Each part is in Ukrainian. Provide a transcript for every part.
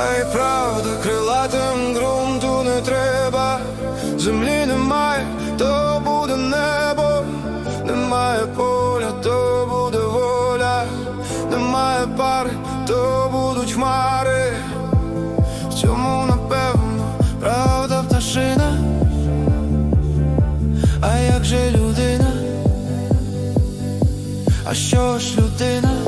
А правда, крилатим ґрунту не треба, землі немає, то буде небо, немає поля, то буде воля, немає пари, то будуть хмари. В цьому напевно правда пташина. А як же людина? А що ж людина?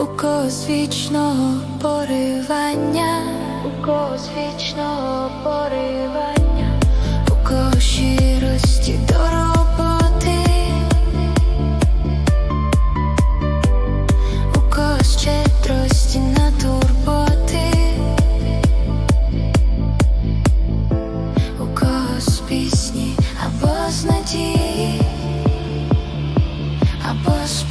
у косвічного поривання, у косвічного поривання, у кого щирості до роботи, у кого кощедрості на турботи, у кос пісні або з надії, або з